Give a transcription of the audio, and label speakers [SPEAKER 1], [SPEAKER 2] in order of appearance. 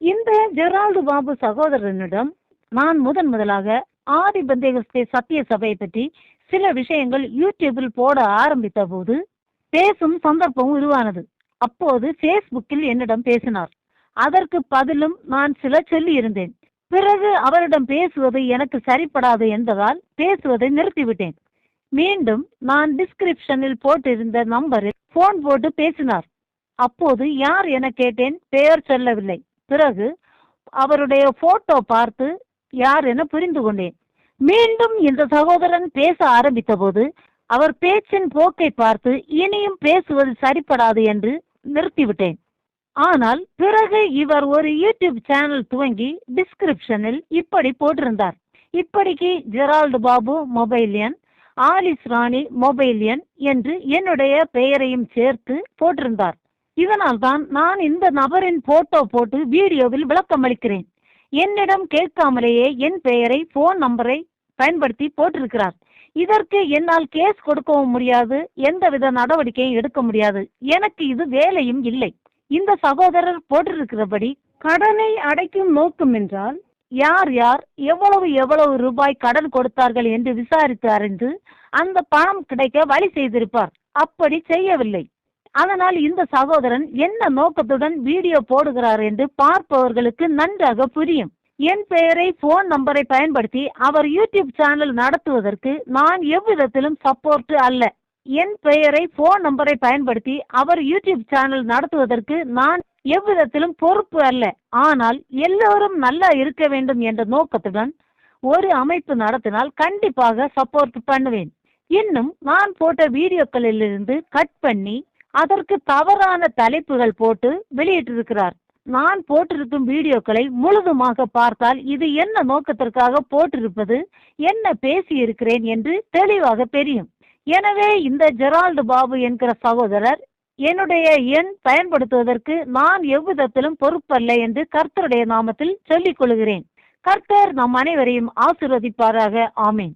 [SPEAKER 1] இந்த ஜெரால்டு பாபு சகோதரனிடம் நான் முதன் முதலாக ஆதி பந்தேகஸ்தே சத்திய சபையை பற்றி சில விஷயங்கள் யூடியூபில் போட ஆரம்பித்த போது பேசும் சந்தர்ப்பம் உருவானது. அப்போது ஃபேஸ்புக்கில் என்னிடம் பேசினார். அதற்கு பதிலும் நான் சில சொல்லி இருந்தேன். பிறகு அவரிடம் பேசுவது எனக்கு சரிப்படாது என்பதால் பேசுவதை நிறுத்திவிட்டேன். மீண்டும் நான் டிஸ்கிரிப்ஷனில் போட்டிருந்த நம்பரில் போன் போட்டு பேசினார். அப்போது யார் என கேட்டேன்? பெயர் சொல்லவில்லை. பிறகு அவருடைய போட்டோ பார்த்து யார் என புரிந்து கொண்டேன். மீண்டும் இந்த சகோதரன் பேச ஆரம்பித்த போது அவர் பேச்சின் போக்கை பார்த்து இனியும் பேசுவது சரிப்படாது என்று நிறுத்திவிட்டேன். ஆனால் பிறகு இவர் ஒரு யூடியூப் சேனல் துவங்கி டிஸ்கிரிப்ஷனில் இப்படி போட்டிருந்தார். இப்படிக்கு ஜெரால்டு பாபு மொபைல் எண் ஆலிஸ் ராணி மொபைல் எண் என்று என்னுடைய பெயரையும் சேர்த்து போட்டிருந்தார். இதனால் தான் நான் இந்த நபரின் போட்டோ போட்டு வீடியோவில் விளக்கம் அளிக்கிறேன். என்னிடம் கேட்காமலேயே என் பெயரை போன் நம்பரை பயன்படுத்தி போட்டிருக்கிறார். இதற்கு என்னால் கேஸ் கொடுக்கவும் முடியாது எந்தவித நடவடிக்கையும் எடுக்க முடியாது. எனக்கு இது வேலையும் இல்லை. இந்த சகோதரர் போட்டிருக்கிறபடி கடனை அடைக்கும் நோக்கம் என்றால் யார் யார் எவ்வளவு எவ்வளவு ரூபாய் கடன் கொடுத்தார்கள் என்று விசாரித்து அறிந்து அந்த பணம் கிடைக்க வழி செய்திருப்பார். அப்படி செய்யவில்லை. அதனால் இந்த சகோதரன் என்ன நோக்கத்துடன் வீடியோ போடுகிறார் என்று பார்ப்பவர்களுக்கு நன்றாக புரியும். என் பெயரை போன் நம்பரை பயன்படுத்தி அவர் யூடியூப் சேனல் நடத்துவதற்கு நான் எவ்விதத்திலும் சப்போர்ட் அல்ல. என் பெயரை போன் நம்பரை பயன்படுத்தி அவர் யூடியூப் சேனல் நடத்துவதற்கு நான் எவ்விதத்திலும் பொறுப்பு அல்ல. ஆனால் எல்லோரும் நல்லா இருக்க வேண்டும் என்ற நோக்கத்துடன் ஒரு அமைப்பு நடத்தினால் கண்டிப்பாக சப்போர்ட் பண்ணுவேன். இன்னும் நான் போட்ட வீடியோக்களிலிருந்து கட் பண்ணி அதற்கு தவறான தலைப்புகள் போட்டு வெளியிட்டிருக்கிறார். நான் போட்டிருக்கும் வீடியோக்களை முழுதுமாக பார்த்தால் இது என்ன நோக்கத்திற்காக போட்டிருப்பது என்ன பேசி இருக்கிறேன் என்று தெளிவாக தெரியும். எனவே இந்த ஜெரால்டு பாபு என்கிற சகோதரர் என்னுடைய எண் பயன்படுத்துவதற்கு நான் எவ்விதத்திலும் பொறுப்பல்ல என்று கர்த்தருடைய நாமத்தில் சொல்லிக் கொள்கிறேன். கர்த்தர் நம் அனைவரையும் ஆசிர்வதிப்பாராக. ஆமீன்.